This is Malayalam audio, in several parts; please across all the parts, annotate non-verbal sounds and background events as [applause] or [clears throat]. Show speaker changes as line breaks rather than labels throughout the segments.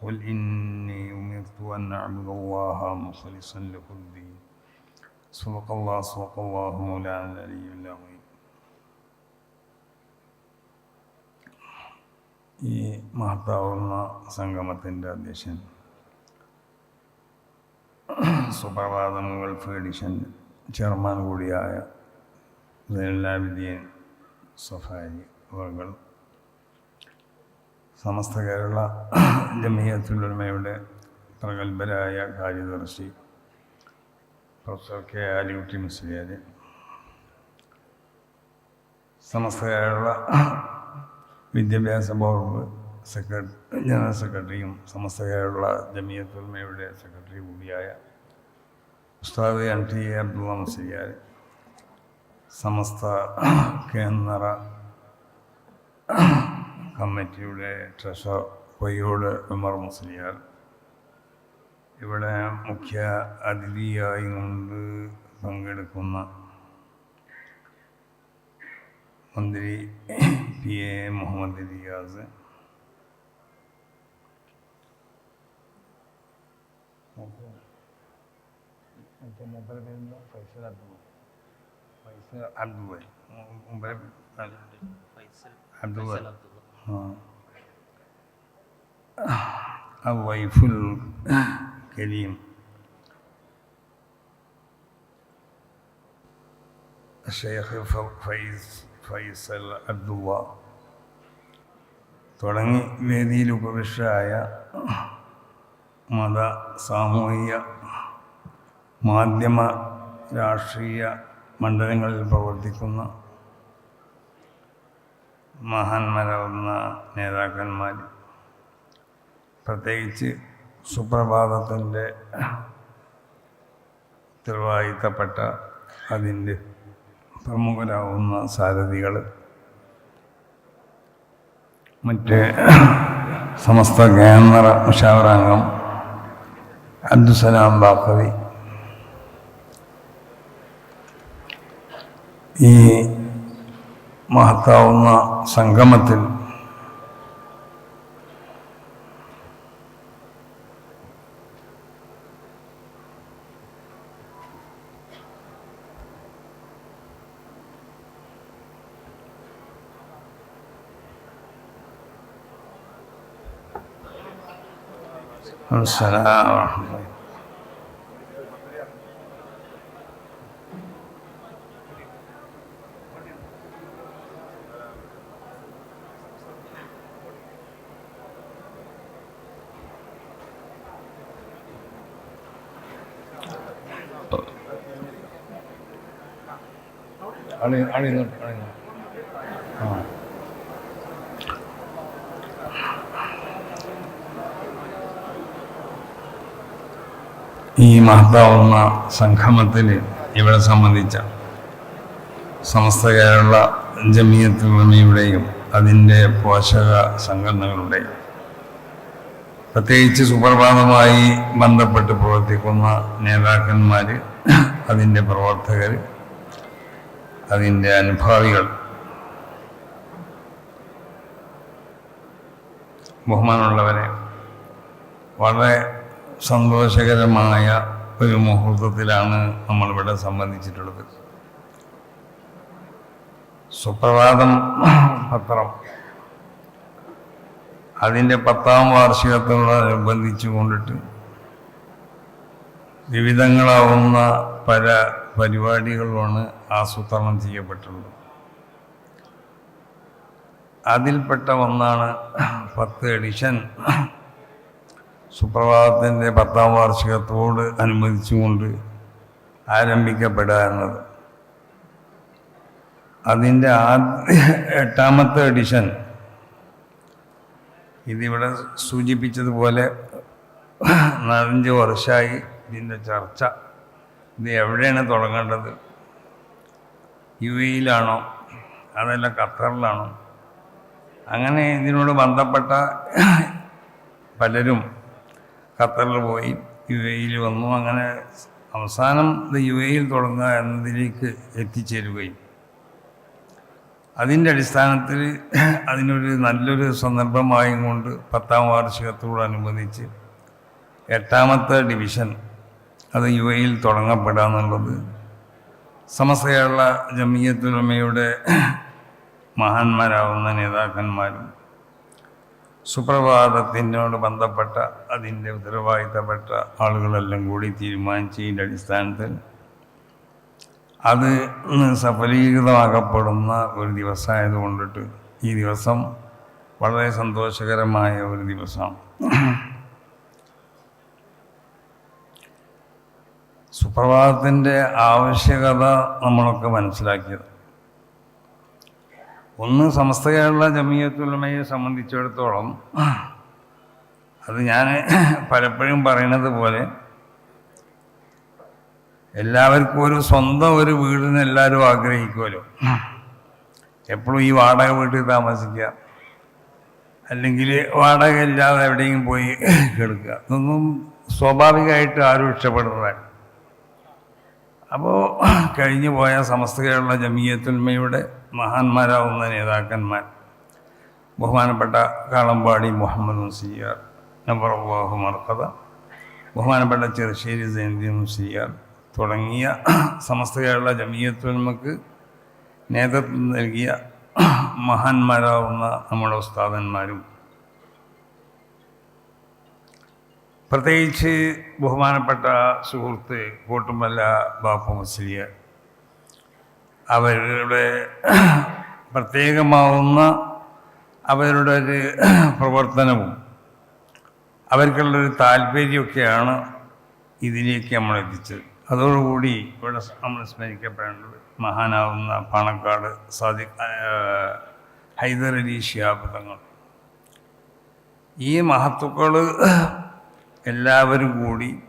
قل إني أمرت أن أعبد الله مخلصا له الدين صدق الله صدق الله مولانا العلي العظيم ഈ മഹത്താവുന്ന സംഗമത്തിൻ്റെ അധ്യക്ഷൻ സുപ്രഭാതം ഗൾഫ് എഡിഷൻ ചെയർമാൻ കൂടിയായ സൈനുലാബിദ്ദീൻ സഫാരി അവർ സമസ്ത കേരള ജമിയത്തുലമയുടെ പ്രഗത്ഭരായ കാര്യദർശി പ്രൊഫസർ കെ ആലിക്കുട്ടി മുസ്ലിയാർ സമസ്ത കേരള വിദ്യാഭ്യാസ ബോർഡ് സെക്രട്ടറി ജനറൽ സെക്രട്ടറിയും സമസ്ത കേരള ജമിയത്തുലമയുടെ സെക്രട്ടറി കൂടിയായ ഉസ്താദ് M T A Abdulla Musliyar Samastha കേന്ദ്ര കമ്മിറ്റിയുടെ ട്രഷർ കൊയ്യോട് ഉമർ മുസ്ലിയാർ ഇവിടെ മുഖ്യ അതിഥിയായി കൊണ്ട് പങ്കെടുക്കുന്ന മന്ത്രി പി എ മുഹമ്മദ് റിയാസ് ഫൈസൽ അബ്ദുൾ ഫൈസൽ അബ്ദുൾ മുമ്പേ
ഫൈസൽ
അബ്ദുൾ
ഫൈസൽ അബ്ദുള്ള
الضيف الكريم الشيخ ഫൈസ് ഫൈസൽ അബ്ദുള്ള തുടങ്ങി വേദിയിൽ ഉപവിഷ്ടരായ മത സാമൂഹിക മാധ്യമ രാഷ്ട്രീയ മണ്ഡലങ്ങളിൽ പ്രവർത്തിക്കുന്ന മഹാന്മാരാവുന്ന നേതാക്കന്മാർ. പ്രത്യേകിച്ച് സുപ്രഭാതത്തിന്റെ ഉത്തരവാദിത്തപ്പെട്ട അതിന്റെ പ്രമുഖരാകുന്ന സാരഥികൾ. മറ്റ് സമസ്ത കേന്ദ്ര മുഷാവറാംഗം അബ്ദുസലാം ബാക്കവി. ഈ മഹത്താവുന്ന സംഗമത്തിൽ السلام ورحمة الله അളി അണിയുന്നുണ്ട് ആ. ഈ മഹത്താവുന്ന സംഗമത്തിൽ ഇവിടെ സംബന്ധിച്ച സമസ്ത കേരള ജമിയത്തുടമയുടെയും അതിന്റെ പോഷക സംഘടനകളുടെയും പ്രത്യേകിച്ച് സുപ്രഭാതമായി ബന്ധപ്പെട്ട് പ്രവർത്തിക്കുന്ന നേതാക്കന്മാർ അതിന്റെ പ്രവർത്തകർ അതിന്റെ അനുഭാവികൾ. ബഹുമാനമുള്ളവരെ വളരെ സന്തോഷകരമായ ഒരു മുഹൂർത്തത്തിലാണ് നമ്മളിവിടെ സംബന്ധിച്ചിട്ടുള്ളത്. സുപ്രഭാതം പത്രം. അതിന്റെ പത്താം വാർഷികത്തോടനുബന്ധിച്ചു കൊണ്ടിട്ട് വിവിധങ്ങളാവുന്ന പല പരിപാടികളുമാണ് ആസൂത്രണം ചെയ്യപ്പെട്ടുള്ളത് അതിൽപ്പെട്ട ഒന്നാണ് പത്ത് എഡിഷൻ സുപ്രഭാതത്തിന്റെ പത്താം വാർഷികത്തോട് അനുബന്ധിച്ചുകൊണ്ട് ആരംഭിക്കപ്പെടുക എന്നത്. അതിന്റെ ആദ്യ എട്ടാമത്തെ എഡിഷൻ ഇതിവിടെ സൂചിപ്പിച്ചതുപോലെ നാലഞ്ച് വർഷമായി ഇതിന്റെ ചർച്ച ഇത് എവിടെയാണ് തുടങ്ങേണ്ടത്? യു എയിലാണോ അതല്ല ഖത്തറിലാണോ? അങ്ങനെ ഇതിനോട് ബന്ധപ്പെട്ട പലരും ഖത്തറിൽ പോയി യു എയിൽ വന്നു. അങ്ങനെ അവസാനം ഇത് യു എയിൽ തുടങ്ങുക എന്നതിലേക്ക് എത്തിച്ചേരുകയും. അതിന്റെ അടിസ്ഥാനത്തിൽ അതിനൊരു നല്ലൊരു സന്ദർഭമായും കൊണ്ട് പത്താം വാർഷികത്തോടനുബന്ധിച്ച് എട്ടാമത്തെ ഡിവിഷൻ അത് യു എയിൽ തുടങ്ങപ്പെടുക എന്നുള്ളത് സമസ്ത കേരള ജമിയത്തുലമയുടെ മഹാന്മാരാവുന്ന നേതാക്കന്മാരും സുപ്രഭാതത്തിനോട് ബന്ധപ്പെട്ട അതിന്റെ ഉത്തരവാദിത്തപ്പെട്ട ആളുകളെല്ലാം കൂടി തീരുമാനിച്ചതിന്റെ അടിസ്ഥാനത്തിൽ അത് സഫലീകൃതമാക്കപ്പെടുന്ന ഒരു ദിവസമായത് കൊണ്ടിട്ട് ഈ ദിവസം വളരെ സന്തോഷകരമായ ഒരു ദിവസമാണ്. സുപ്രഭാതത്തിന്റെ ആവശ്യകത നമ്മളൊക്കെ മനസ്സിലാക്കിയത്. ഒന്ന് സമസ്ത കേരള ജമിയത്തുലമയെ സംബന്ധിച്ചിടത്തോളം അത് ഞാൻ പലപ്പോഴും പറയുന്നത് പോലെ എല്ലാവർക്കും ഒരു സ്വന്തം ഒരു വീടിന് എല്ലാവരും ആഗ്രഹിക്കുമല്ലോ. എപ്പോഴും ഈ വാടക വീട്ടിൽ താമസിക്കുക. അല്ലെങ്കിൽ വാടക ഇല്ലാതെ എവിടെയെങ്കിലും പോയി കിടക്കുക. ഇതൊന്നും സ്വാഭാവികമായിട്ട് ആരും ഇഷ്ടപ്പെടുന്നതാണ് അപ്പോൾ കഴിഞ്ഞു പോയ സമസ്ത കേരള ജമിയത്തുൽമയുടെ മഹാന്മാരാവുന്ന നേതാക്കന്മാർ ബഹുമാനപ്പെട്ട കാളമ്പാടി മുഹമ്മദ് മുസിയാർ നബർ അള്ളാഹു മർക്കഥ ബഹുമാനപ്പെട്ട ചെറുശ്ശേരി ജയന്തി മുസിയാർ തുടങ്ങിയ സമസ്ത കേരള ജമിയത്തുൽമക്ക് നേതൃത്വം നൽകിയ മഹാന്മാരാവുന്ന നമ്മുടെ ഉസ്താദന്മാരും പ്രത്യേകിച്ച് ബഹുമാനപ്പെട്ട സുഹൃത്ത് കോട്ടുമല്ല ബാപ്പു മുസ്ലിയ അവരുടെ പ്രത്യേകമാവുന്ന അവരുടെ ഒരു പ്രവർത്തനവും അവർക്കുള്ളൊരു താല്പര്യമൊക്കെയാണ് ഇതിലേക്ക് നമ്മൾ എത്തിച്ചത് അതോടുകൂടി ഇവിടെ നമ്മൾ സ്മരിക്കപ്പെടേണ്ടത് മഹാനാവുന്ന പാണക്കാട് സാദി ഹൈദർ അലി ഷിയാബ് തങ്ങൾ. ഈ മഹത്തുക്കൾ എല്ലാവരും കൂടി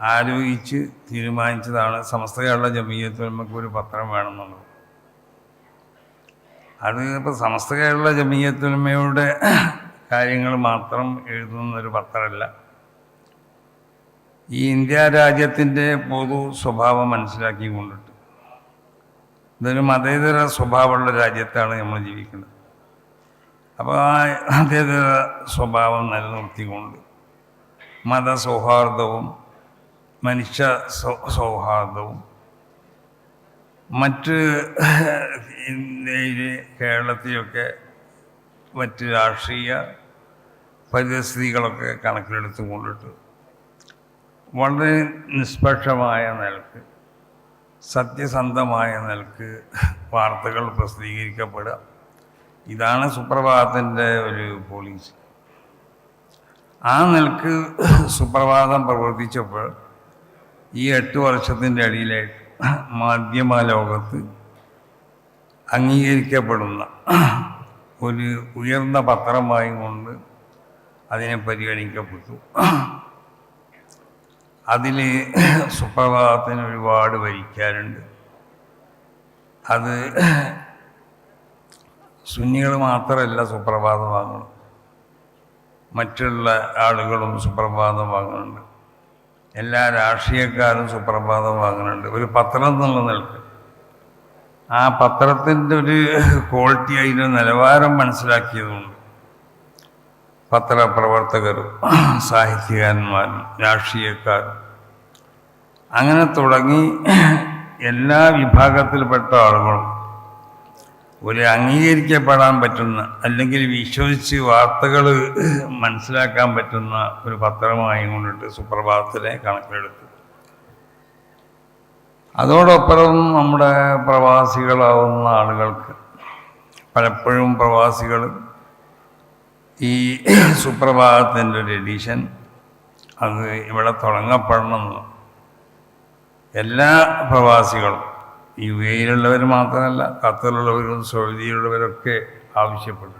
ആലോചിച്ച് തീരുമാനിച്ചതാണ് സമസ്ത കേരള ജമീയത്ത് നമുക്ക് ഒരു പത്രം വേണമെന്നുള്ളത്. അത് ഇപ്പോൾ സമസ്ത കേരള ജമീയത്തുലമയുടെ കാര്യങ്ങൾ മാത്രം എഴുതുന്ന ഒരു പത്രമല്ല. ഈ ഇന്ത്യ രാജ്യത്തിന്റെ പൊതു സ്വഭാവം മനസ്സിലാക്കി കൊണ്ടിട്ട് ഇതൊരു മതേതര സ്വഭാവമുള്ള രാജ്യത്താണ് നമ്മൾ ജീവിക്കുന്നത്. അപ്പോൾ ആ മതേതര സ്വഭാവം നിലനിർത്തിക്കൊണ്ട് മതസൗഹാർദ്ദവും മനുഷ്യ സൗഹാർദ്ദവും. മറ്റ് ഇന്ത്യയിൽ കേരളത്തിലൊക്കെ മറ്റ് രാഷ്ട്രീയ പരിസ്ഥിതികളൊക്കെ കണക്കിലെടുത്ത് കൊണ്ടിട്ട് വളരെ നിഷ്പക്ഷമായ നിലയ്ക്ക് സത്യസന്ധമായ നിലയ്ക്ക് വാർത്തകൾ പ്രസിദ്ധീകരിക്കപ്പെടുക. ഇതാണ് സുപ്രഭാതത്തിന്റെ ഒരു പോളിസി. ആ നിലയ്ക്ക് സുപ്രഭാതം പ്രവർത്തിച്ചപ്പോൾ ഈ എട്ട് വർഷത്തിന്റെ അടിയിലായിട്ട് മാധ്യമ ലോകത്ത് അംഗീകരിക്കപ്പെടുന്ന ഒരു ഉയർന്ന പത്രമായി കൊണ്ട് അതിനെ പരിഗണിക്കപ്പെട്ടു. അതിൽ സുപ്രഭാതത്തിന് ഒരുപാട് വരിക്കാറുണ്ട് അത് സുന്നികൾ മാത്രമല്ല സുപ്രഭാതമാകണം മറ്റുള്ള ആളുകളും സുപ്രഭാതം വാങ്ങുന്നുണ്ട്. എല്ലാ രാഷ്ട്രീയക്കാരും സുപ്രഭാതം വാങ്ങുന്നുണ്ട്. ഒരു പത്രം എന്നുള്ള നിലയ്ക്ക്. ആ പത്രത്തിന്റെ ഒരു ക്വാളിറ്റി അതിന്റെ നിലവാരം മനസ്സിലാക്കിയതുകൊണ്ട് പത്രപ്രവർത്തകരും സാഹിത്യകാരന്മാരും രാഷ്ട്രീയക്കാരും അങ്ങനെ തുടങ്ങി എല്ലാ വിഭാഗത്തിൽപ്പെട്ട ആളുകളും ഒരു അംഗീകരിക്കപ്പെടാൻ പറ്റുന്ന അല്ലെങ്കിൽ വിശ്വസിച്ച് വാർത്തകൾ മനസ്സിലാക്കാൻ പറ്റുന്ന ഒരു പത്രമായി കൊണ്ടിട്ട് സുപ്രഭാതത്തിലെ കണക്കിലെടുത്തു. അതോടൊപ്പം നമ്മുടെ പ്രവാസികളാവുന്ന ആളുകൾക്ക് പലപ്പോഴും പ്രവാസികൾ ഈ സുപ്രഭാതത്തിന്റെ ഒരു എഡിഷൻ അത് ഇവിടെ തുടങ്ങപ്പെടണമെന്ന് എല്ലാ പ്രവാസികളും യു എയിലുള്ളവർ മാത്രമല്ല ഖത്തറിലുള്ളവരും സൗദിയിലുള്ളവരൊക്കെ ആവശ്യപ്പെട്ടു.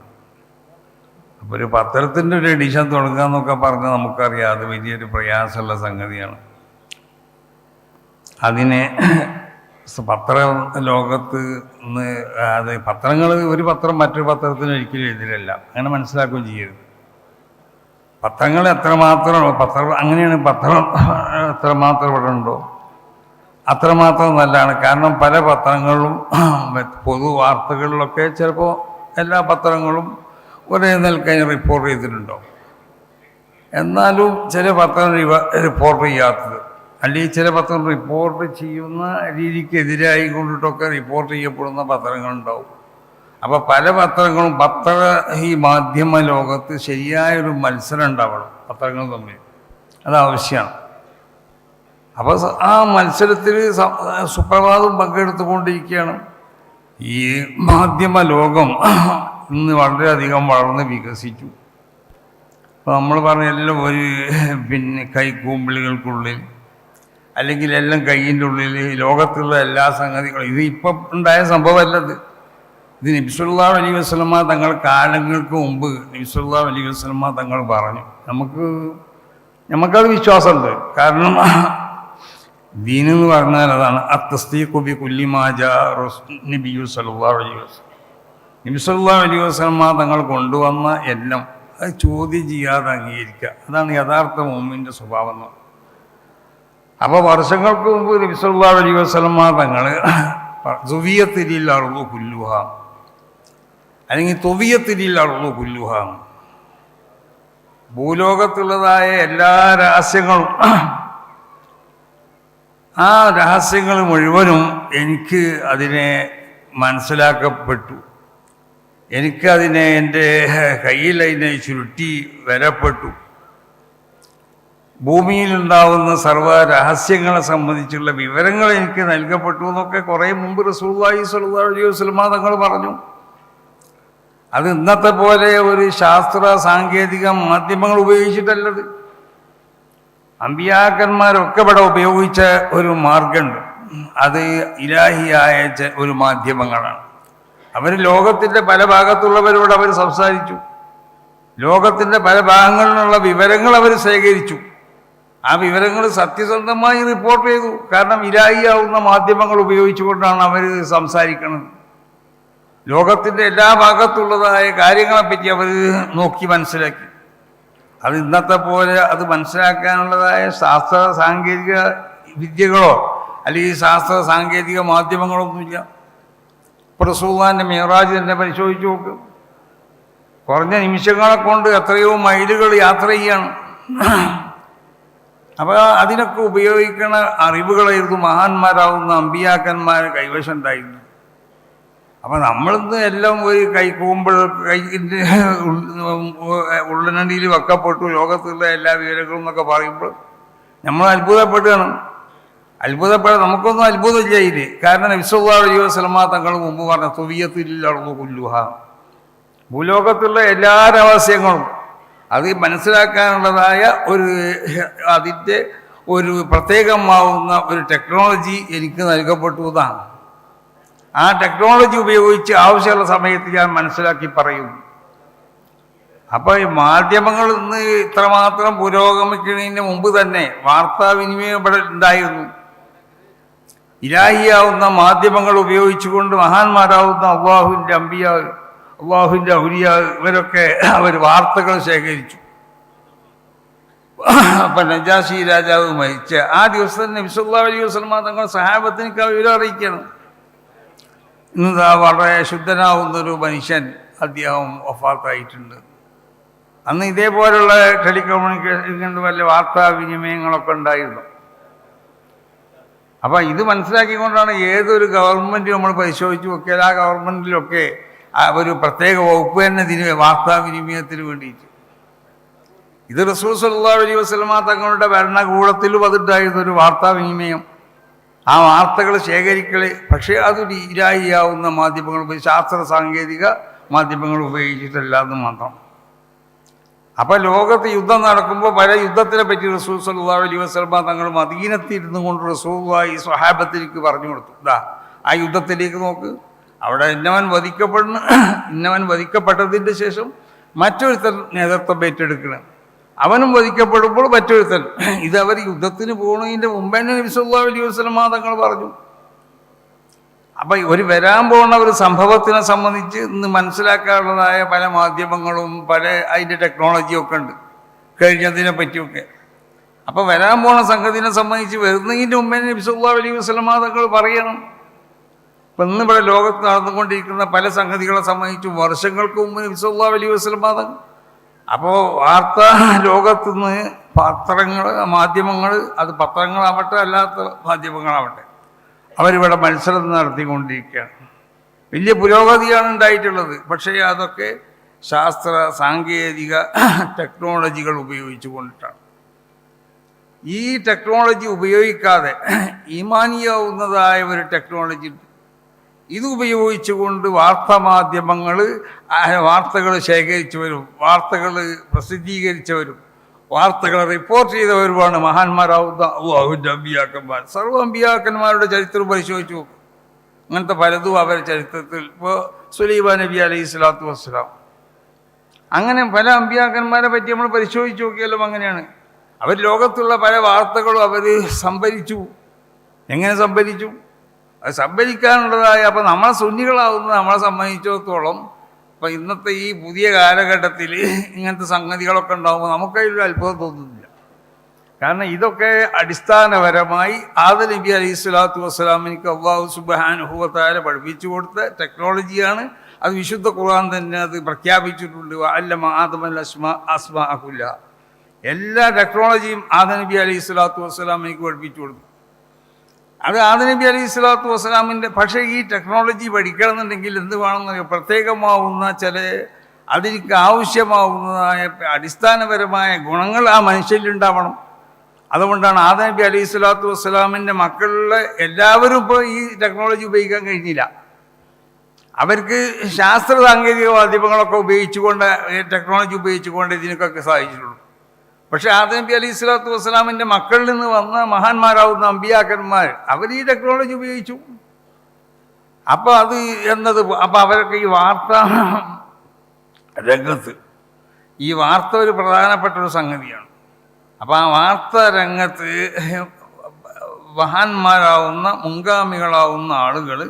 അപ്പോൾ ഒരു പത്രത്തിന്റെ ഒരു എഡിഷൻ തുടങ്ങുക എന്നൊക്കെ പറഞ്ഞാൽ നമുക്കറിയാം അത് വലിയൊരു പ്രയാസമുള്ള സംഗതിയാണ്. അതിനെ പത്ര ലോകത്ത് നിന്ന് അത് പത്രങ്ങൾ ഒരു പത്രം മറ്റൊരു പത്രത്തിന് ഒരിക്കലും എതിരല്ല അങ്ങനെ മനസ്സിലാക്കുകയും ചെയ്യരുത്. പത്രങ്ങൾ എത്രമാത്രം പത്രം അങ്ങനെയാണ് പത്രം എത്രമാത്രം ഇവിടെ ഉണ്ടോ? അത്രമാത്രം നല്ലതാണ്. കാരണം പല പത്രങ്ങളിലും [clears throat] പൊതു വാർത്തകളിലൊക്കെ ചിലപ്പോൾ എല്ലാ പത്രങ്ങളും ഒരേ നിലക്കായി റിപ്പോർട്ട് ചെയ്തിട്ടുണ്ടോ? എന്നാലും ചില പത്രം റിപ്പോർട്ട് ചെയ്യാത്തത്. അല്ലെങ്കിൽ ചില പത്രം റിപ്പോർട്ട് ചെയ്യുന്ന രീതിക്കെതിരായി കൊണ്ടിട്ടൊക്കെ റിപ്പോർട്ട് ചെയ്യപ്പെടുന്ന പത്രങ്ങളുണ്ടാവും. അപ്പോൾ പല പത്രങ്ങളും പത്ര ഈ മാധ്യമ ലോകത്ത് ശരിയായൊരു മത്സരം ഉണ്ടാവണം പത്രങ്ങൾ തമ്മിൽ. അത് ആവശ്യമാണ്. അപ്പോൾ ആ മത്സരത്തിൽ സുപ്രഭാതം പങ്കെടുത്തുകൊണ്ടിരിക്കുകയാണ്. ഈ മാധ്യമ ലോകം ഇന്ന് വളരെയധികം വളർന്ന് വികസിച്ചു. അപ്പോൾ നമ്മൾ പറഞ്ഞ എല്ലാം ഒരു പിന്നെ കൈക്കൂമ്പിളികൾക്കുള്ളിൽ അല്ലെങ്കിൽ എല്ലാം കയ്യിന്റെ ഉള്ളിൽ ലോകത്തുള്ള എല്ലാ സംഗതികളും. ഇത് ഇപ്പം ഉണ്ടായ സംഭവമല്ലത് ഇത്. നബിസുല്ലാ അലി വസ്ലമ തങ്ങൾ കാലങ്ങൾക്ക് മുമ്പ് നബിസുല്ലാ അലി വസ്ലമ തങ്ങൾ പറഞ്ഞു. നമുക്ക് നമുക്കത് വിശ്വാസമുണ്ട്. കാരണം ദീൻ എന്ന് പറഞ്ഞാൽ അതാണ് അത്തസ്തീഖുബി കുല്ലിമാജ നബിയു സല്ലാ അലൈഹി വസ്ലം നബി സല്ലാ അലൈഹി വസ്ലമ തങ്ങൾ കൊണ്ടുവന്ന എല്ലാം അത് ചോദ്യം ചെയ്യാതെ അംഗീകരിക്കുക. അതാണ് യഥാർത്ഥ മോമിന്റെ സ്വഭാവം എന്ന് അപ്പോൾ വർഷങ്ങൾക്ക് മുമ്പ് നബി സല്ലാ അലൈഹി വസ്ലമ തങ്ങൾ [clears throat] തുവിയത്തിരിയിൽ അറുതു കുല്ലുഹ. അല്ലെങ്കിൽ തുവിയത്തിരിയിൽ അറുതു കുല്ലുഹ. ഭൂലോകത്തുള്ളതായ എല്ലാ രഹസ്യങ്ങളും [clears throat] ആ രഹസ്യങ്ങൾ മുഴുവനും എനിക്ക് അതിനെ മനസ്സിലാക്കപ്പെട്ടു. എനിക്കതിനെ എന്റെ കയ്യിൽ അതിനെ ചുരുട്ടി വരപ്പെട്ടു. ഭൂമിയിലുണ്ടാവുന്ന സർവ രഹസ്യങ്ങളെ സംബന്ധിച്ചുള്ള വിവരങ്ങൾ എനിക്ക് നൽകപ്പെട്ടു എന്നൊക്കെ കുറേ മുമ്പ് റസൂള്ളി സ്വല്ലല്ലാഹു അലൈഹി തങ്ങൾ പറഞ്ഞു. അത് ഇന്നത്തെ പോലെ ഒരു ശാസ്ത്ര സാങ്കേതിക മാധ്യമങ്ങൾ ഉപയോഗിച്ചിട്ടല്ലത്. അമ്പിയാക്കന്മാരൊക്കെ ഇവിടെ ഉപയോഗിച്ച ഒരു മാർഗമുണ്ട്. അത് ഇലാഹിയായ ഒരു മാധ്യമങ്ങളാണ്. അവർ ലോകത്തിന്റെ പല ഭാഗത്തുള്ളവരോട് അവർ സംസാരിച്ചു. ലോകത്തിന്റെ പല ഭാഗങ്ങളിലുള്ള വിവരങ്ങൾ അവർ ശേഖരിച്ചു. ആ വിവരങ്ങൾ സത്യസന്ധമായി റിപ്പോർട്ട് ചെയ്തു. കാരണം ഇരായിയാവുന്ന മാധ്യമങ്ങൾ ഉപയോഗിച്ചുകൊണ്ടാണ് അവർ സംസാരിക്കുന്നത് ലോകത്തിന്റെ എല്ലാ ഭാഗത്തുള്ളതായ കാര്യങ്ങളെപ്പറ്റി അവർ നോക്കി മനസ്സിലാക്കി. അത് ഇന്നത്തെ പോലെ അത് മനസ്സിലാക്കാനുള്ളതായ ശാസ്ത്ര സാങ്കേതിക വിദ്യകളോ അല്ലെങ്കിൽ ശാസ്ത്ര സാങ്കേതിക മാധ്യമങ്ങളൊന്നുമില്ല. പ്രസൂതാന്റെ മിറാജ് തന്നെ പരിശോധിച്ച് നോക്ക്. കുറഞ്ഞ നിമിഷങ്ങളെ കൊണ്ട് എത്രയോ മൈലുകൾ യാത്ര ചെയ്യാണ്. അപ്പോൾ അതിനൊക്കെ ഉപയോഗിക്കുന്ന അറിവുകളായിരുന്നു മഹാന്മാരാകുന്ന അമ്പിയാക്കന്മാർ കൈവശം ഉണ്ടായിരുന്നു അപ്പം നമ്മളിന്ന് എല്ലാം ഒരു കൈക്കൂമ്പോൾ കൈന്റെ ഉള്ളനടിയിൽ വെക്കപ്പെട്ടു. ലോകത്തുള്ള എല്ലാ വിവരങ്ങളും എന്നൊക്കെ പറയുമ്പോൾ നമ്മൾ അത്ഭുതപ്പെടുകയാണ്. അത്ഭുതപ്പെടാൻ നമുക്കൊന്നും അത്ഭുതമില്ല ഇതിൽ കാരണം നബിസുല്ലാ അലൈഹി വസ്ലമ തങ്ങൾ മുമ്പ് പറഞ്ഞ തുവിയത്തിലുള്ള കുല്ലുഹ ഭൂലോകത്തുള്ള എല്ലാ രഹസ്യങ്ങളും അത് മനസ്സിലാക്കാനുള്ളതായ ഒരു അതിന്റെ ഒരു പ്രത്യേകമാവുന്ന ഒരു ടെക്നോളജി എനിക്ക് നൽകപ്പെട്ടു എന്നാണ്. ആ ടെക്നോളജി ഉപയോഗിച്ച് ആവശ്യമുള്ള സമയത്ത് ഞാൻ മനസ്സിലാക്കി പറയും. അപ്പോൾ ഈ മാധ്യമങ്ങൾ ഇന്ന് ഇത്രമാത്രം പുരോഗമിക്കുന്നതിന് മുമ്പ് തന്നെ വാർത്താവിനിമയം ഇവിടെ ഉണ്ടായിരുന്നു. ഇലാഹിയാവുന്ന മാധ്യമങ്ങൾ ഉപയോഗിച്ചുകൊണ്ട് മഹാന്മാരാവുന്ന അള്ളാഹുവിന്റെ അമ്പിയ അള്ളാഹുവിന്റെ ഔലിയ ഇവരൊക്കെ അവർ വാർത്തകൾ ശേഖരിച്ചു. അപ്പം നജാസി രാജാവ് മരിച്ച ആ ദിവസം തന്നെ വിസുല്ലാ അലൈഹി വസ്ലമ തങ്ങൾ സഹാബത്തിനൊക്കെ വിവരം അറിയിക്കണം. ഇന്ന് വളരെ ശുദ്ധനാവുന്നൊരു മനുഷ്യൻ അദ്ദേഹം ഒഫാത്തായിട്ടുണ്ട് അന്ന് ഇതേപോലുള്ള ടെലികമ്മ്യൂണിക്കേഷൻ വല്ല വാർത്താവിനിമയങ്ങളൊക്കെ ഉണ്ടായിരുന്നു. അപ്പം ഇത് മനസ്സിലാക്കിക്കൊണ്ടാണ് ഏതൊരു ഗവൺമെന്റ് നമ്മൾ പരിശോധിച്ച് നോക്കിയാൽ ആ ഗവൺമെന്റിലൊക്കെ ഒരു പ്രത്യേക വകുപ്പ് തന്നെ ഇതിന് വാർത്താവിനിമയത്തിന് വേണ്ടിയിട്ട്. ഇത് റസൂൽ സല്ലാ അലൈഹി വസ്ലമ തങ്ങളുടെ ഭരണകൂടത്തിലും അതുണ്ടായിരുന്നൊരു വാർത്താവിനിമയം ആ വാർത്തകൾ ശേഖരിക്കൽ പക്ഷേ അതൊരു ഇരായിയാവുന്ന മാധ്യമങ്ങൾ ഉപയോഗിച്ച് ശാസ്ത്ര സാങ്കേതിക മാധ്യമങ്ങൾ ഉപയോഗിച്ചിട്ടല്ല എന്ന് മാത്രം. അപ്പം ലോകത്ത് യുദ്ധം നടക്കുമ്പോൾ പല യുദ്ധത്തിനെ പറ്റി റസൂൽ സല്ലാ അലി വസ്ലമ തങ്ങൾ മദീനത്തിരുന്നു കൊണ്ട് റസൂലായി സ്വഹാബത്തിലേക്ക് പറഞ്ഞു കൊടുത്തു. ഇതാ ആ യുദ്ധത്തിലേക്ക് നോക്ക്. അവിടെ ഇന്നവൻ വധിക്കപ്പെടുന്ന ഇന്നവൻ വധിക്കപ്പെട്ടതിന്റെ ശേഷം മറ്റൊരുത്തൻ നേതൃത്വം ഏറ്റെടുക്കണം. അവനും വധിക്കപ്പെടുമ്പോൾ മറ്റൊരുത്തൻ. ഇത് അവർ യുദ്ധത്തിന് പോകുന്നതിന്റെ മുമ്പേ തന്നെ സല്ലല്ലാഹു അലൈഹി വസല്ലം തങ്ങൾ പറഞ്ഞു. അപ്പം ഒരു വരാൻ പോകുന്ന ഒരു സംഭവത്തിനെ സംബന്ധിച്ച് ഇന്ന് മനസ്സിലാക്കാനുള്ളതായ പല മാധ്യമങ്ങളും പല അതിന്റെ ടെക്നോളജിയും ഒക്കെ ഉണ്ട്. കഴിഞ്ഞതിനെ പറ്റിയൊക്കെ. അപ്പോൾ വരാൻ പോകുന്ന സംഗതിനെ സംബന്ധിച്ച് വരുന്നതിന്റെ മുമ്പേ നബി സല്ലല്ലാഹു അലൈഹി വസല്ലം തങ്ങൾ പറയണം. ഇപ്പം ഇന്നിവിടെ ലോകത്ത് നടന്നുകൊണ്ടിരിക്കുന്ന പല സംഗതികളെ സംബന്ധിച്ച് വർഷങ്ങൾക്ക് മുമ്പ് നബി സല്ലല്ലാഹു അലൈഹി തങ്ങൾ അപ്പോൾ വാർത്താ ലോകത്തുനിന്ന് പത്രങ്ങൾ മാധ്യമങ്ങൾ അത് പത്രങ്ങളാവട്ടെ അല്ലാത്ത മാധ്യമങ്ങളാവട്ടെ അവരിവിടെ മത്സരം നടത്തിക്കൊണ്ടിരിക്കുകയാണ്. വലിയ പുരോഗതിയാണ് ഉണ്ടായിട്ടുള്ളത്. പക്ഷേ അതൊക്കെ ശാസ്ത്ര സാങ്കേതിക ടെക്നോളജികൾ ഉപയോഗിച്ചു കൊണ്ടിട്ടാണ് ഈ ടെക്നോളജി ഉപയോഗിക്കാതെ ഈമാനിയാവുന്നതായ ഒരു ടെക്നോളജി ഇത് ഉപയോഗിച്ചുകൊണ്ട് വാർത്താമാധ്യമങ്ങൾ വാർത്തകൾ ശേഖരിച്ചവരും വാർത്തകൾ പ്രസിദ്ധീകരിച്ചവരും വാർത്തകൾ റിപ്പോർട്ട് ചെയ്തവരുമാണ് മഹാന്മാരാവുന്ന അള്ളാഹുവിന്റെ അമ്പിയാക്കന്മാർ. സർവ അമ്പിയാക്കന്മാരുടെ ചരിത്രം പരിശോധിച്ചു നോക്കും. അങ്ങനത്തെ പലതും അവരുടെ ചരിത്രത്തിൽ. ഇപ്പോൾ സുലൈമാ നബി അലൈഹി സ്വലാത്തു വസ്സലാം. അങ്ങനെ പല അമ്പിയാക്കന്മാരെ പറ്റി നമ്മൾ പരിശോധിച്ച് നോക്കിയാലും അങ്ങനെയാണ്. അവർ ലോകത്തുള്ള പല വാർത്തകളും അവർ സംഭരിച്ചു. എങ്ങനെ സംഭരിച്ചു? അത് സംഭരിക്കാനുള്ളതായ അപ്പം നമ്മളെ സുന്നികളാവുന്നത് നമ്മളെ സംബന്ധിച്ചിടത്തോളം ഇപ്പം ഇന്നത്തെ ഈ പുതിയ കാലഘട്ടത്തിൽ ഇങ്ങനത്തെ സംഗതികളൊക്കെ ഉണ്ടാകുമ്പോൾ നമുക്കതിലൊരു അത്ഭുതം തോന്നുന്നില്ല. കാരണം ഇതൊക്കെ അടിസ്ഥാനപരമായി ആദ നബി അലൈഹി സ്വലാത്തു വസ്സലാമിനിക്ക് അള്ളാഹു സുബാനുഭവത്താരെ പഠിപ്പിച്ചു കൊടുത്ത ടെക്നോളജിയാണ്. അത് വിശുദ്ധ ഖുർആൻ തന്നെ അത് പ്രഖ്യാപിച്ചിട്ടുണ്ട്. അല്ല ആദമൽ അസ്മ അസ്മ അഹുല്ല എല്ലാ ടെക്നോളജിയും ആദ നബി അലൈഹി സ്വലാത്തു വസ്സലാമിനിക്ക് പഠിപ്പിച്ചു കൊടുത്തു. അത് ആദനബി അലി സ്വലാത്തു വസ്സലാമിന്റെ പക്ഷേ ഈ ടെക്നോളജി പഠിക്കണമെന്നുണ്ടെങ്കിൽ എന്ത് വേണമെന്ന് പ്രത്യേകമാവുന്ന ചില അതിലേക്ക് ആവശ്യമാവുന്നതായ അടിസ്ഥാനപരമായ ഗുണങ്ങൾ ആ മനുഷ്യരിലുണ്ടാവണം അതുകൊണ്ടാണ് ആദനബി അലി സ്വലാത്തു വസ്സലാമിന്റെ മക്കളിലെ എല്ലാവരും ഇപ്പോൾ ഈ ടെക്നോളജി ഉപയോഗിക്കാൻ കഴിഞ്ഞില്ല. അവർക്ക് ശാസ്ത്ര സാങ്കേതിക മാധ്യമങ്ങളൊക്കെ ഉപയോഗിച്ചുകൊണ്ട് ടെക്നോളജി ഉപയോഗിച്ചുകൊണ്ട് ഇതിനൊക്കെ സാധിച്ചിട്ടുള്ളൂ പക്ഷെ ആദം നബി അലൈഹി സ്വലാത്തു വസ്സലാമിന്റെ മക്കളിൽ നിന്ന് വന്ന മഹാന്മാരാവുന്ന അമ്പിയാക്കന്മാർ അവർ ഈ ടെക്നോളജി ഉപയോഗിച്ചു. അപ്പോൾ അത് എന്നത് അപ്പോൾ അവരൊക്കെ ഈ വാർത്ത രംഗത്ത് ഈ വാർത്ത ഒരു പ്രധാനപ്പെട്ട ഒരു സംഗതിയാണ്. അപ്പോൾ ആ വാർത്ത രംഗത്ത് മഹാന്മാരാവുന്ന മുൻഗാമികളാവുന്ന ആളുകൾ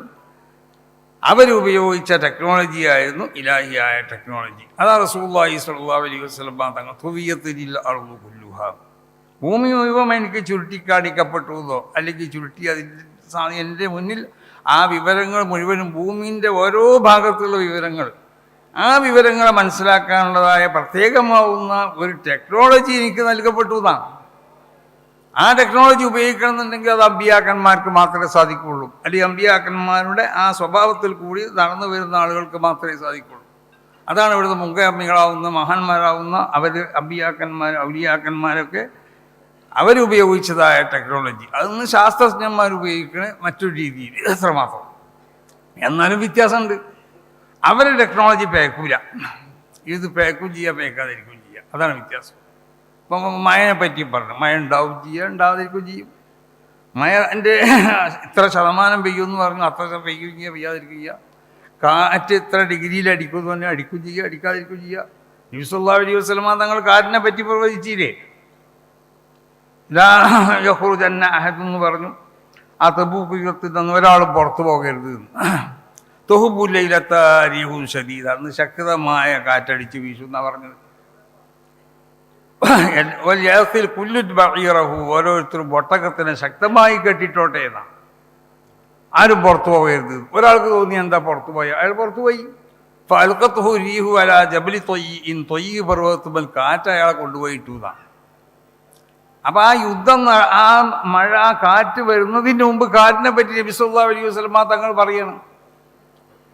അവരുപയോഗിച്ച ടെക്നോളജിയായിരുന്നു ഇലാഹിയായ ടെക്നോളജി. അതാ റസൂല്ലാഹി സ്വല്ലല്ലാഹു അലൈഹി വസല്ലം തങ്ങൾ തുവിയത്തിൽ അളവ് കൊല്ലുഹ. ഭൂമി മുഴുവൻ എനിക്ക് ചുരുട്ടിക്കാണിക്കപ്പെട്ടു എന്നോ അല്ലെങ്കിൽ ചുരുട്ടി അതിന്റെ എന്റെ മുന്നിൽ ആ വിവരങ്ങൾ മുഴുവനും ഭൂമിന്റെ ഓരോ ഭാഗത്തുള്ള വിവരങ്ങൾ ആ വിവരങ്ങളെ മനസ്സിലാക്കാനുള്ളതായ പ്രത്യേകമാവുന്ന ഒരു ടെക്നോളജി എനിക്ക് നൽകപ്പെട്ടു എന്നാണ് ആ ടെക്നോളജി ഉപയോഗിക്കണമെന്നുണ്ടെങ്കിൽ അത് അമ്പിയാക്കന്മാർക്ക് മാത്രമേ സാധിക്കുകയുള്ളൂ. അല്ലെങ്കിൽ അമ്പിയാക്കന്മാരുടെ ആ സ്വഭാവത്തിൽ കൂടി നടന്നു വരുന്ന ആളുകൾക്ക് മാത്രമേ സാധിക്കുകയുള്ളൂ. അതാണ് ഇവിടുത്തെ മുൻഗാമികളാവുന്ന മഹാന്മാരാവുന്ന അവർ അമ്പിയാക്കന്മാർ ഔലിയാക്കന്മാരൊക്കെ അവരുപയോഗിച്ചതായ ടെക്നോളജി അതൊന്ന് ശാസ്ത്രജ്ഞന്മാർ ഉപയോഗിക്കുന്ന മറ്റൊരു രീതിയിൽ. എത്രമാത്രം എന്നാലും വ്യത്യാസമുണ്ട്. അവർ ടെക്നോളജി പേക്കൂല. ഇത് പേക്കും ചെയ്യുക പേക്കാതിരിക്കും ചെയ്യുക അതാണ് വ്യത്യാസം. ഇപ്പം മഴനെ പറ്റി പറഞ്ഞു. മഴ ഉണ്ടാവും ചെയ്യുക ഉണ്ടാവാതിരിക്കുകയും ചെയ്യും. മഴ എന്റെ ഇത്ര ശതമാനം പെയ്യുമെന്ന് പറഞ്ഞു അത്ര പെയ്യുകയും ചെയ്യുക പെയ്യാതിരിക്കുകയും ചെയ്യുക കാറ്റ് ഇത്ര ഡിഗ്രിയിൽ അടിക്കുമെന്ന് പറഞ്ഞാൽ അടിക്കുകയും ചെയ്യുക അടിക്കാതിരിക്കുകയും ചെയ്യുക നബിസുല്ലാ അലൈഹി വസ്ലമ തങ്ങൾ കാറ്റിനെ പറ്റി പ്രവചിച്ചില്ലേ? ജഹൂർ ജന്ന അഹദ് എന്ന് പറഞ്ഞു. ആ തബൂക്ക് യുദ്ധത്തിൽ നിന്ന് ഒരാൾ പുറത്തു പോകരുത്. തൊഹുബുല്ലയിലെത്താരിഹും ശദീദ അന്ന് ശക്തമായ കാറ്റടിച്ച് വീശു എന്നാണ് പറഞ്ഞത്. [laughs] കുല്ലുറ്റ് ബഹീറഹു ഓരോരുത്തരും ഒട്ടകത്തിനെ ശക്തമായി കെട്ടിട്ടോട്ടെ എന്നാണ് ആരും പുറത്തു പോകരുത്. ഒരാൾക്ക് തോന്നി എന്താ പുറത്തു പോയി? അയാൾ പുറത്തു പോയി. ഫൽക്കത്തുഹു രീഹു അല ജബലി തൊയ്യി ഇൻ തൊയ്യ് പർവതത്തുമ്പൽ കാറ്റ് അയാളെ കൊണ്ടുപോയിട്ടു എന്നാണ് അപ്പം ആ യുദ്ധം ആ മഴ കാറ്റ് വരുന്നതിന് മുമ്പ് കാറ്റിനെ പറ്റി നബിസുല്ലാ അലൈഹി വസ്ലമ തങ്ങൾ പറയണം.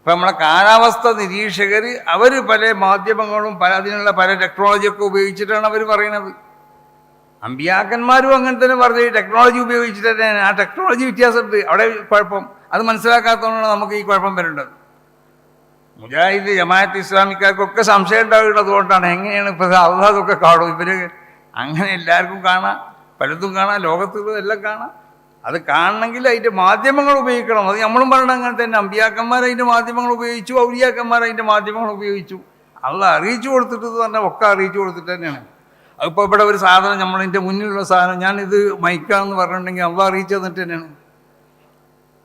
ഇപ്പം നമ്മളെ കാലാവസ്ഥ നിരീക്ഷകർ അവർ പല മാധ്യമങ്ങളും പല അതിനുള്ള പല ടെക്നോളജിയൊക്കെ ഉപയോഗിച്ചിട്ടാണ് അവർ പറയണത് അമ്പിയാക്കന്മാരും അങ്ങനെ തന്നെ പറഞ്ഞു ടെക്നോളജി ഉപയോഗിച്ചിട്ട് തന്നെ ആ ടെക്നോളജി വ്യത്യാസമുണ്ട്. അവിടെ കുഴപ്പം. അത് മനസ്സിലാക്കാത്തതുകൊണ്ടാണ് നമുക്ക് ഈ കുഴപ്പം വരേണ്ടത്. മുജാഹിദ് ജമാഅത്ത് ഇസ്ലാമിക്കാർക്കൊക്കെ സംശയം ഉണ്ടാവുന്നത് അതുകൊണ്ടാണ് എങ്ങനെയാണ് ഇപ്പോൾ അതൊക്കെ കാണും? ഇവർ അങ്ങനെ എല്ലാവർക്കും കാണാം പലതും കാണാം ലോകത്തുള്ളതെല്ലാം കാണാം. അത് കാണണമെങ്കിൽ അതിന്റെ മാധ്യമങ്ങൾ ഉപയോഗിക്കണം. അത് നമ്മളും പറയണം അങ്ങനെ തന്നെ. അമ്പിയാക്കന്മാർ അതിന്റെ മാധ്യമങ്ങൾ ഉപയോഗിച്ചു ഔലിയാക്കന്മാർ അതിന്റെ മാധ്യമങ്ങൾ ഉപയോഗിച്ചു. അള്ള അറിയിച്ചു കൊടുത്തിട്ട് തന്നെ ഒക്കെ അറിയിച്ചു കൊടുത്തിട്ട് തന്നെയാണ്. അതിപ്പോൾ ഇവിടെ ഒരു സാധനം നമ്മളതിന്റെ മുന്നിലുള്ള സാധനം ഞാനിത് മൈക്കാന്ന് പറഞ്ഞിട്ടുണ്ടെങ്കിൽ അള്ള അറിയിച്ചു തന്നിട്ട് തന്നെയാണ്.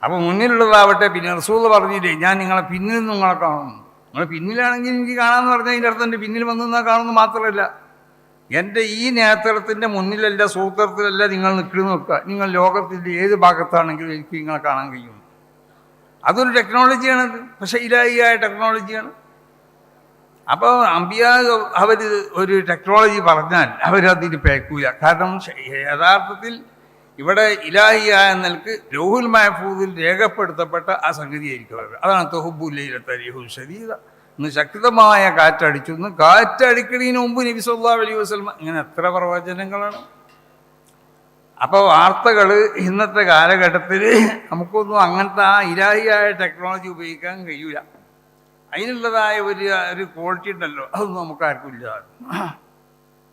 അപ്പോൾ മുന്നിലുള്ളതാവട്ടെ പിന്നെ റസൂൾ പറഞ്ഞില്ലേ ഞാൻ നിങ്ങളെ പിന്നിൽ നിന്ന് നിങ്ങളെ കാണുന്നു. നിങ്ങൾ പിന്നിലാണെങ്കിൽ എനിക്ക് കാണാമെന്ന് പറഞ്ഞാൽ അതിന്റെ അർത്ഥം എന്റെ പിന്നിൽ വന്നു നിന്നാൽ കാണുന്നു മാത്രമല്ല. എന്റെ ഈ നേത്രത്തിന്റെ മുന്നിലല്ല സൂത്രത്തിലല്ല നിങ്ങൾ നിൽക്കുന്നു നോക്കുക. നിങ്ങൾ ലോകത്തിന്റെ ഏത് ഭാഗത്താണെങ്കിലും എനിക്ക് നിങ്ങളെ കാണാൻ കഴിയും. അതൊരു ടെക്നോളജിയാണ് പക്ഷേ ഇലായിയായ ടെക്നോളജിയാണ് അപ്പോൾ അമ്പിയ അവർ ഒരു ടെക്നോളജി പറഞ്ഞാൽ അവരതിന് പേക്കൂല. കാരണം യഥാർത്ഥത്തിൽ ഇവിടെ ഇലാഹിയായ നിലയ്ക്ക് രോഹുൽ മഹഫൂദിൽ രേഖപ്പെടുത്തപ്പെട്ട ആ സംഗതിയായിരിക്കും അവർ. അതാണ് തൊഹബുല്ലയിലെത്തരിഹു ശരീര ഇന്ന് ശക്തമായ കാറ്റടിച്ചു. ഇന്ന് കാറ്റടിക്കണതിന് മുമ്പ് നബി സല്ലല്ലാഹു അലൈഹി വസല്ലം ഇങ്ങനെ എത്ര പ്രവചനങ്ങളാണ്? അപ്പോൾ വാർത്തകൾ ഇന്നത്തെ കാലഘട്ടത്തിൽ നമുക്കൊന്നും അങ്ങനത്തെ ആ ഇരാഹിയായ ടെക്നോളജി ഉപയോഗിക്കാൻ കഴിയൂല. അതിനുള്ളതായ ഒരു ഒരു ക്വാളിറ്റി ഉണ്ടല്ലോ. അതൊന്നും നമുക്ക് ആർക്കും ഇല്ല.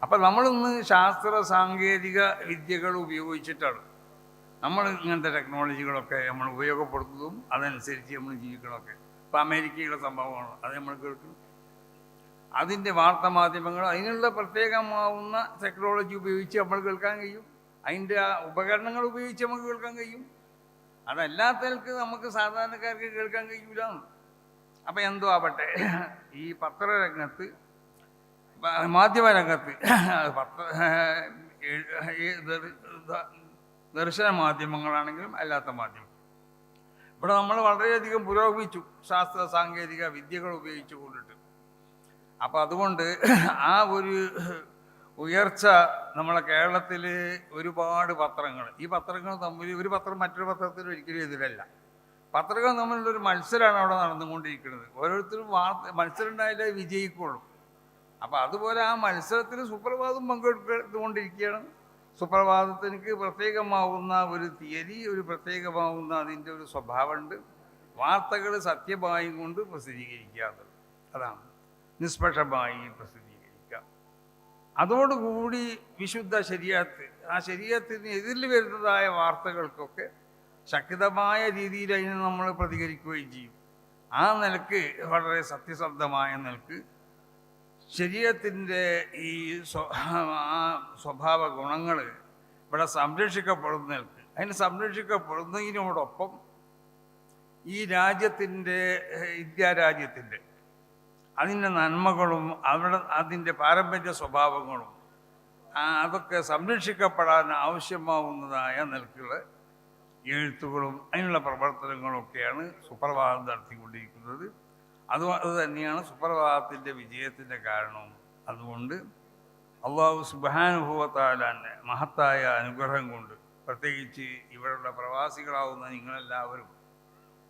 അപ്പം നമ്മളിന്ന് ശാസ്ത്ര സാങ്കേതിക വിദ്യകൾ ഉപയോഗിച്ചിട്ടാണ് നമ്മൾ ഇങ്ങനത്തെ ടെക്നോളജികളൊക്കെ നമ്മൾ ഉപയോഗപ്പെടുത്തുന്നതും അതനുസരിച്ച് നമ്മൾ ജീവിക്കണമൊക്കെ. ഇപ്പം അമേരിക്കയുടെ സംഭവമാണ്. അത് നമ്മൾ കേൾക്കും അതിന്റെ വാർത്താ മാധ്യമങ്ങൾ അതിനുള്ള പ്രത്യേകമാവുന്ന ടെക്നോളജി ഉപയോഗിച്ച് നമ്മൾ കേൾക്കാൻ കഴിയും. അതിന്റെ ആ ഉപകരണങ്ങൾ ഉപയോഗിച്ച് നമുക്ക് കേൾക്കാൻ കഴിയും. അതല്ലാത്തവർക്ക് നമുക്ക് സാധാരണക്കാർക്ക് കേൾക്കാൻ കഴിയൂല. അപ്പം എന്തോ ആവട്ടെ. ഈ പത്രരംഗത്ത് മാധ്യമരംഗത്ത് പത്ര ദർശന മാധ്യമങ്ങളാണെങ്കിലും അല്ലാത്ത മാധ്യമം ഇവിടെ നമ്മൾ വളരെയധികം പുരോഗമിച്ചു ശാസ്ത്ര സാങ്കേതിക വിദ്യകൾ ഉപയോഗിച്ചു കൊണ്ടിട്ട്. അപ്പം അതുകൊണ്ട് ആ ഒരു ഉയർച്ച നമ്മളെ കേരളത്തിൽ ഒരുപാട് പത്രങ്ങൾ ഈ പത്രങ്ങൾ തമ്മിൽ ഒരു പത്രം മറ്റൊരു പത്രത്തിന് ഒരിക്കലും എതിരല്ല. പത്രങ്ങൾ തമ്മിലുള്ള ഒരു മത്സരമാണ് അവിടെ നടന്നുകൊണ്ടിരിക്കുന്നത്. ഓരോരുത്തരും വാർത്ത മത്സരം ഉണ്ടായാലേ വിജയിക്കുള്ളൂ. അപ്പം അതുപോലെ ആ മത്സരത്തിൽ സുപ്രഭാതം പങ്കെടുത്തുകൊണ്ടിരിക്കുകയാണ് സുപ്രഭാതത്തിനക്ക് പ്രത്യേകമാവുന്ന ഒരു തീയതി ഒരു പ്രത്യേകമാവുന്ന അതിന്റെ ഒരു സ്വഭാവമുണ്ട്. വാർത്തകൾ സത്യമായി കൊണ്ട് പ്രസിദ്ധീകരിക്കാത്തത്. അതാണ്. നിഷ്പക്ഷമായി പ്രസിദ്ധീകരിക്കുക. അതോടുകൂടി വിശുദ്ധ ശരീരത്ത് ആ ശരീരത്തിന് എതിരിൽ വരുന്നതായ വാർത്തകൾക്കൊക്കെ ശക്തമായ രീതിയിൽ അതിന് നമ്മൾ പ്രതികരിക്കുകയും ചെയ്യും. ആ നിലയ്ക്ക് വളരെ സത്യസന്ധമായ നിലയ്ക്ക് ശരീരത്തിന്റെ ഈ സ്വഭാവ ഗുണങ്ങൾ ഇവിടെ സംരക്ഷിക്കപ്പെടുന്ന നിലയ്ക്ക് അതിന് സംരക്ഷിക്കപ്പെടുന്നതിനോടൊപ്പം ഈ രാജ്യത്തിന്റെ ഇന്ത്യ രാജ്യത്തിന്റെ അതിന്റെ നന്മകളും അവിടെ അതിന്റെ പാരമ്പര്യ സ്വഭാവങ്ങളും അതൊക്കെ സംരക്ഷിക്കപ്പെടാൻ ആവശ്യമാവുന്നതായ നിലക്കുള്ള എഴുത്തുകളും അതിനുള്ള പ്രവർത്തനങ്ങളും ഒക്കെയാണ് സുപ്രഭാതം നടത്തിക്കൊണ്ടിരിക്കുന്നത്. അത് അത് തന്നെയാണ് സുപ്രഭാതത്തിന്റെ വിജയത്തിന്റെ കാരണവും അതുകൊണ്ട് അള്ളാഹു സുബാനുഭവത്താലാന്റെ മഹത്തായ അനുഗ്രഹം കൊണ്ട് പ്രത്യേകിച്ച് ഇവിടെയുള്ള പ്രവാസികളാവുന്ന നിങ്ങളെല്ലാവരും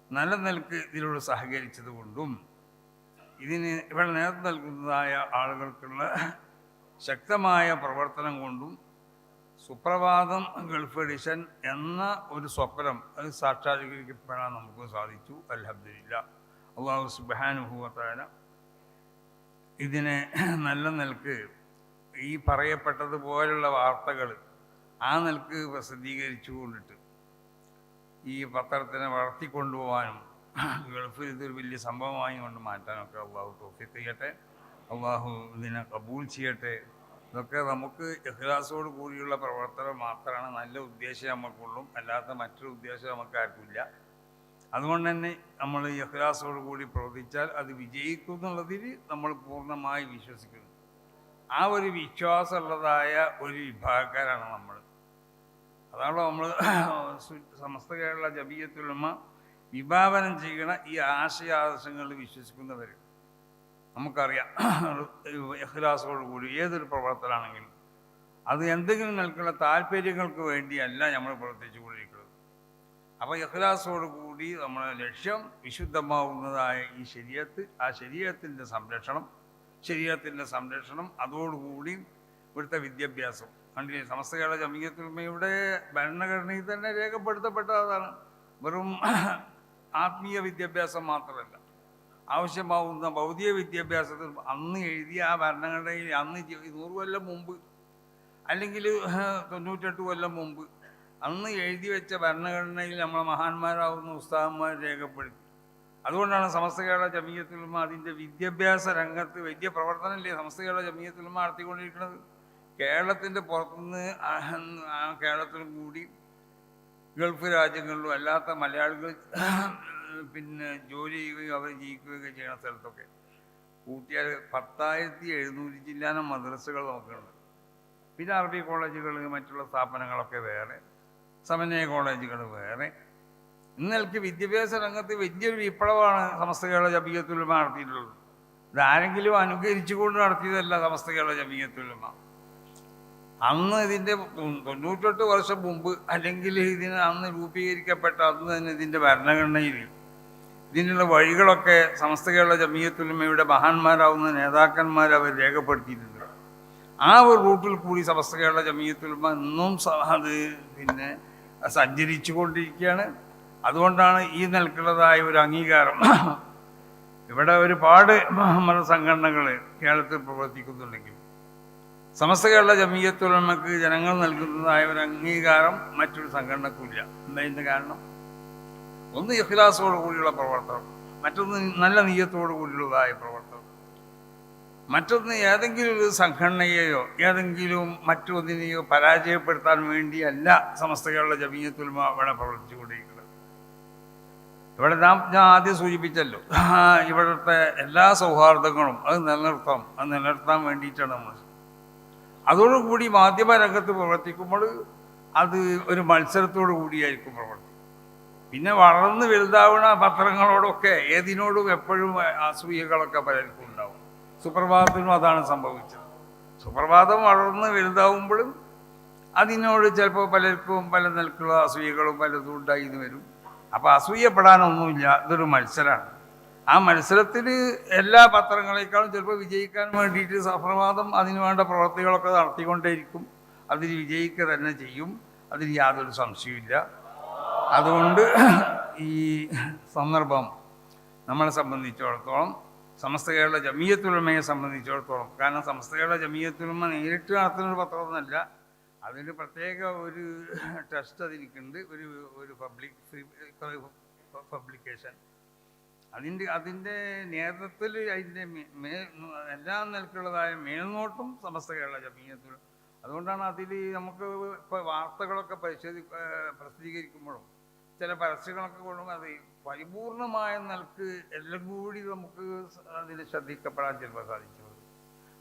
നല്ല നിലയ്ക്ക് ഇതിലൂടെ സഹകരിച്ചത് കൊണ്ടും ഇതിന് ഇവിടെ നേതൃത്വം നൽകുന്നതായ ആളുകൾക്കുള്ള ശക്തമായ പ്രവർത്തനം കൊണ്ടും സുപ്രഭാതം ഗൾഫ് എഡിഷൻ എന്ന ഒരു സ്വപ്നം അത് സാക്ഷാത്കരിക്കപ്പെടാൻ നമുക്ക് സാധിച്ചു. അലഹമില്ല അള്ളാഹു സുബാനുഭവത്തായ ഇതിനെ [clears throat] നല്ല നിലയ്ക്ക് ഈ പറയപ്പെട്ടതുപോലുള്ള വാർത്തകൾ ആ നിലയ്ക്ക് പ്രസിദ്ധീകരിച്ചു കൊണ്ടിട്ട് ഈ പത്രത്തിനെ വളർത്തിക്കൊണ്ടുപോകാനും [clears throat] ഗൾഫിൽ ഇതൊരു വലിയ സംഭവമായി കൊണ്ട് മാറ്റാനൊക്കെ അള്ളാഹു തോഫിക്ക് ചെയ്യട്ടെ. അള്ളാഹു ഇതിനെ കബൂൽ ചെയ്യട്ടെ. ഇതൊക്കെ നമുക്ക് ഇഹ്ലാസോട് കൂടിയുള്ള പ്രവർത്തനം മാത്രമാണ് നല്ല ഉദ്ദേശം നമുക്കുള്ളൂ അല്ലാത്ത മറ്റൊരു ഉദ്ദേശം നമുക്ക് ആർക്കില്ല അതുകൊണ്ട് തന്നെ നമ്മൾ യഹ്ലാസോട് കൂടി പ്രവർത്തിച്ചാൽ അത് വിജയിക്കും എന്നുള്ളതിൽ നമ്മൾ പൂർണമായി വിശ്വസിക്കുന്നു. ആ ഒരു വിശ്വാസമുള്ളതായ ഒരു വിഭാഗക്കാരാണ് നമ്മൾ. അതാണ് നമ്മൾ സമസ്ത കേരള ജബീയത്തുലമ വിഭാവനം ചെയ്യുന്ന ഈ ആശയാദർശങ്ങളിൽ വിശ്വസിക്കുന്നവർ നമുക്കറിയാം എഹ്ലാസോട് കൂടി ഏതൊരു പ്രവർത്തനമാണെങ്കിലും അത് എന്തെങ്കിലും നിൽക്കുന്ന താല്പര്യങ്ങൾക്ക് വേണ്ടിയല്ല നമ്മൾ പ്രവർത്തിച്ചു കൊണ്ടിരിക്കുന്നത് അപ്പോൾ എഹ്ലാസോട് കൂടി നമ്മുടെ ലക്ഷ്യം വിശുദ്ധമാവുന്നതായ ഈ ശരീരത്ത് ആ ശരീരത്തിന്റെ സംരക്ഷണം ശരീരത്തിന്റെ സംരക്ഷണം അതോടുകൂടി ഇവിടുത്തെ വിദ്യാഭ്യാസം. കണ്ടില്ലേ? സമസ്ത കേരള ജമീയത്തുമയുടെ ഭരണഘടനയിൽ തന്നെ രേഖപ്പെടുത്തപ്പെട്ടതാണ്. വെറും ആത്മീയ വിദ്യാഭ്യാസം മാത്രമല്ല. ആവശ്യമാവുന്ന ഭൗതിക വിദ്യാഭ്യാസത്തിൽ അന്ന് എഴുതിയ ആ ഭരണഘടനയിൽ അന്ന് നൂറ് കൊല്ലം മുമ്പ് അല്ലെങ്കിൽ തൊണ്ണൂറ്റെട്ട് കൊല്ലം മുമ്പ് അന്ന് എഴുതി വെച്ച ഭരണഘടനയിൽ നമ്മളെ മഹാന്മാരാവുന്ന ഉസ്താദന്മാർ രേഖപ്പെടുത്തി. അതുകൊണ്ടാണ് സമസ്ത കേരള ജമീയത്തിലും അതിന്റെ വിദ്യാഭ്യാസ രംഗത്ത് വലിയ പ്രവർത്തനമല്ലേ സമസ്ത കേരള ജമീയത്തിലും നടത്തിക്കൊണ്ടിരിക്കുന്നത്? കേരളത്തിന്റെ പുറത്തുനിന്ന് കേരളത്തിലും കൂടി ഗൾഫ് രാജ്യങ്ങളിലും അല്ലാത്ത മലയാളികൾ പിന്നെ ജോലി ചെയ്യുകയും അവർ ജീവിക്കുകയൊക്കെ ചെയ്യുന്ന സ്ഥലത്തൊക്കെ കൂട്ടിയാൽ പത്തായിരത്തി എഴുന്നൂറ്റി ജില്ലാന മദ്രസകൾ നമുക്കുണ്ട്. പിന്നെ അറബി കോളേജുകൾ മറ്റുള്ള സ്ഥാപനങ്ങളൊക്കെ വേറെ. സമന്വയ കോളേജുകൾ വേറെ. ഇന്നൽക്ക് വിദ്യാഭ്യാസ രംഗത്ത് വലിയൊരു വിപ്ലവമാണ് സമസ്ത കേരള ജമീയത്തുലമ നടത്തിയിട്ടുള്ളത്. ഇതാരെങ്കിലും അനുകരിച്ചുകൊണ്ട് നടത്തിയതല്ല സമസ്ത കേരള ജമീയത്തുലമ അന്ന് ഇതിന്റെ തൊണ്ണൂറ്റെട്ട് വർഷം മുമ്പ് അല്ലെങ്കിൽ ഇതിന് അന്ന് രൂപീകരിക്കപ്പെട്ട അന്ന് തന്നെ ഇതിന്റെ ഭരണഘടനയിൽ ഇതിനുള്ള വഴികളൊക്കെ സമസ്ത കേരള ജമീയത്തുലമയുടെ മഹാന്മാരാവുന്ന നേതാക്കന്മാർ അവർ രേഖപ്പെടുത്തിയിട്ടുണ്ട്. ആ ഒരു റൂട്ടിൽ കൂടി സമസ്ത കേരള ജമീയത്തുലമ ഇന്നും അത് പിന്നെ സഞ്ചരിച്ചു കൊണ്ടിരിക്കുകയാണ് അതുകൊണ്ടാണ് ഈ നിലക്കുള്ളതായ ഒരു അംഗീകാരം. ഇവിടെ ഒരുപാട് മതസംഘടനകൾ കേരളത്തിൽ പ്രവർത്തിക്കുന്നുണ്ടെങ്കിൽ സമസ്ത കേരള ജമീയത്തുലമക്ക് ജനങ്ങൾ നൽകുന്നതായ ഒരു അംഗീകാരം മറ്റൊരു സംഘടനക്കുമില്ല എന്താ ഇതിന്റെ കാരണം? ഒന്ന് ഇഖ്ലാസോട് കൂടിയുള്ള പ്രവർത്തനം മറ്റൊന്ന് നല്ല നീയത്തോടു കൂടിയുള്ളതായ പ്രവർത്തനം. മറ്റൊന്ന് ഏതെങ്കിലും ഒരു സംഘടനയെയോ ഏതെങ്കിലും മറ്റൊന്നിനെയോ പരാജയപ്പെടുത്താൻ വേണ്ടിയല്ല സമസ്ത കേരള ജമീയത്തുൽമ ഇവിടെ പ്രവർത്തിച്ചുകൊണ്ടിരിക്കുന്നത്. ഇവിടെ നാം ഞാൻ ആദ്യം സൂചിപ്പിച്ചല്ലോ. ഇവിടുത്തെ എല്ലാ സൗഹാർദ്ദങ്ങളും അത് നിലനിർത്താം. അത് നിലനിർത്താൻ വേണ്ടിയിട്ടാണ് നമ്മൾ. അതോടുകൂടി മാധ്യമ രംഗത്ത് പ്രവർത്തിക്കുമ്പോൾ അത് ഒരു മത്സരത്തോടു കൂടിയായിരിക്കും പ്രവർത്തി പിന്നെ വളർന്ന് വലുതാവുന്ന പത്രങ്ങളോടൊക്കെ ഏതിനോടും എപ്പോഴും അസൂയകളൊക്കെ പലർക്കും സുപ്രഭാതത്തിനും അതാണ് സംഭവിച്ചത്. സുപ്രഭാതം വളർന്ന് വലുതാവുമ്പോഴും അതിനോട് ചിലപ്പോൾ പലർക്കും പല നിലക്കുള്ള അസൂയകളും പലതും ഉണ്ടായി എന്ന് വരും. അപ്പോൾ അസൂയപ്പെടാനൊന്നുമില്ല ഇതൊരു മത്സരമാണ് ആ മത്സരത്തിൽ എല്ലാ പത്രങ്ങളെക്കാളും ചിലപ്പോൾ വിജയിക്കാൻ വേണ്ടിയിട്ട് സുപ്രഭാതം അതിന് വേണ്ട പ്രവർത്തികളൊക്കെ നടത്തിക്കൊണ്ടേയിരിക്കും. അതിൽ വിജയിക്കുക തന്നെ ചെയ്യും. അതിന് യാതൊരു സംശയമില്ല അതുകൊണ്ട് ഈ സന്ദർഭം നമ്മളെ സംബന്ധിച്ചിടത്തോളം സമസ്ത കേരള ജമീയത്തുലമയെ സംബന്ധിച്ചിടത്തോളം കാരണം സമസ്ത കേരള ജമീയത്തുലമ നേരിട്ട് നടത്തുന്നൊരു പത്രമൊന്നുമല്ല. അതിന് പ്രത്യേക ഒരു ടെസ്റ്റ് അതിനിക്കുണ്ട് ഒരു ഒരു പബ്ലിക് പബ്ലിക്കേഷൻ. അതിന്റെ അതിന്റെ നേതൃത്വത്തിൽ അതിന്റെ മേ എല്ലാ നിലക്കുള്ളതായ മേൽനോട്ടം സമസ്ത കേരള ജമീയത്തുലം അതുകൊണ്ടാണ് അതിൽ നമുക്ക് ഇപ്പോൾ വാർത്തകളൊക്കെ പരിശോധി പ്രസിദ്ധീകരിക്കുമ്പോഴും ചില പരസ്യങ്ങളൊക്കെ കൊള്ളും അത് പരിപൂർണമായ നിലയ്ക്ക് എല്ലാം കൂടി നമുക്ക് അതിൽ ശ്രദ്ധിക്കപ്പെടാൻ ചിലപ്പോൾ സാധിച്ചു.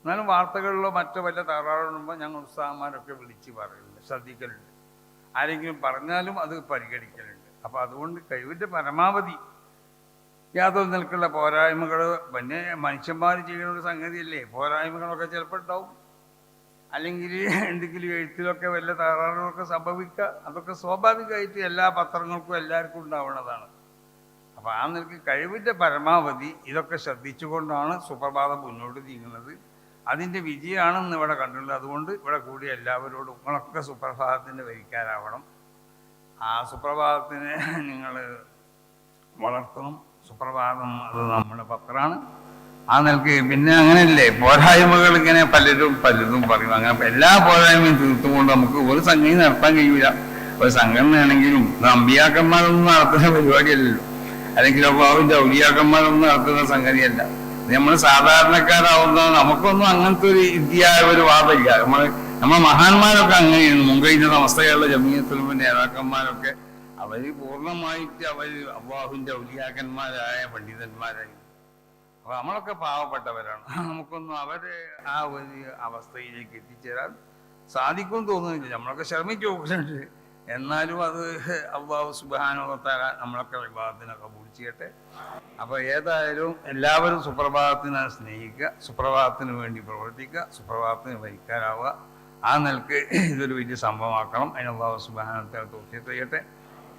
എന്നാലും വാർത്തകളിലോ മറ്റോ വല്ല തകരാറുണ്ടോ ഞങ്ങൾ ഉത്സാഹന്മാരൊക്കെ വിളിച്ച് പറയുന്നുണ്ട് ശ്രദ്ധിക്കലുണ്ട്. ആരെങ്കിലും പറഞ്ഞാലും അത് പരിഗണിക്കലുണ്ട്. അപ്പോൾ അതുകൊണ്ട് കഴിവിന്റെ പരമാവധി യാതൊരു നിൽക്കുള്ള പോരായ്മകൾ പിന്നെ മനുഷ്യന്മാർ ചെയ്യുന്ന ഒരു സംഗതിയല്ലേ? പോരായ്മകളൊക്കെ ചിലപ്പോൾ ഉണ്ടാവും. അല്ലെങ്കിൽ എന്തെങ്കിലും എഴുത്തിലൊക്കെ വല്ല തകരാറുകളൊക്കെ സംഭവിക്കുക അതൊക്കെ സ്വാഭാവികമായിട്ട് എല്ലാ പത്രങ്ങൾക്കും എല്ലാവർക്കും ഉണ്ടാവുന്നതാണ്. അപ്പോൾ ആ നിലയ്ക്ക് കഴിവിന്റെ പരമാവധി ഇതൊക്കെ ശ്രദ്ധിച്ചുകൊണ്ടാണ് സുപ്രഭാതം മുന്നോട്ട് നീങ്ങുന്നത്. അതിന്റെ വിജയമാണെന്ന് ഇവിടെ കണ്ടുള്ളത് അതുകൊണ്ട് ഇവിടെ കൂടി എല്ലാവരോടും നിങ്ങളൊക്കെ സുപ്രഭാതത്തിന്റെ വരിക്കാരാവണം ആ സുപ്രഭാതത്തിനെ നിങ്ങൾ വളർത്തണം. സുപ്രഭാതം അത് നമ്മുടെ പത്രമാണ്. ആ നിലയ്ക്ക് പിന്നെ അങ്ങനെയല്ലേ പോരായ്മകൾ ഇങ്ങനെ പലരും പലരും പറയും. അങ്ങനെ എല്ലാ പോരായ്മയും തീർത്തുകൊണ്ട് നമുക്ക് ഒരു സംഗതി നടത്താൻ കഴിയില്ല ഒരു സംഘടനയാണെങ്കിലും നമ്പിയാക്കന്മാരൊന്നും നടത്തുന്ന പരിപാടിയല്ലല്ലോ. അല്ലെങ്കിൽ അള്ളാഹുവിന്റെ ഔലിയാക്കന്മാരൊന്നും നടത്തുന്ന സംഗതിയല്ല. നമ്മൾ സാധാരണക്കാരാവുന്ന നമുക്കൊന്നും അങ്ങനത്തെ ഒരു ഇന്ത്യയായ ഒരു വാദമില്ല. നമ്മൾ നമ്മളെ മഹാന്മാരൊക്കെ അങ്ങനെയാണ്. മുംബൈയിലെ അവസ്ഥയുള്ള ജമീയത്തിലും നേതാക്കന്മാരൊക്കെ അവർ പൂർണമായിട്ട് അവർ അള്ളാഹുവിന്റെ ഔലിയാക്കന്മാരായ പണ്ഡിതന്മാരായി. അപ്പൊ നമ്മളൊക്കെ പാവപ്പെട്ടവരാണ്. നമുക്കൊന്നും അവരെ ആ ഒരു അവസ്ഥയിലേക്ക് എത്തിച്ചേരാൻ സാധിക്കും തോന്നുന്നില്ല. നമ്മളൊക്കെ ശ്രമിച്ചു നോക്കുന്നുണ്ട് എന്നാലും അത് അള്ളാഹു സുബാനുഭവത്താല നമ്മളൊക്കെ വിവാഹത്തിനൊക്കെ ചെയ്യട്ടെ. അപ്പോൾ ഏതായാലും എല്ലാവരും സുപ്രഭാതത്തിനെ സ്നേഹിക്കുക സുപ്രഭാതത്തിന് വേണ്ടി പ്രവർത്തിക്കുക സുപ്രഭാതത്തിന് വഹിക്കാനാവുക ആ നിലയ്ക്ക് ഇതൊരു വലിയ സംഭവമാക്കണം. അതിന് അള്ളാഹു സുബാനത്തെ ചെയ്യട്ടെ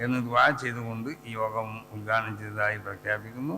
എന്ന് ദ്വാ ചെയ്തുകൊണ്ട് ഈ യോഗം ഉദ്ഘാടനം ചെയ്തതായി പ്രഖ്യാപിക്കുന്നു.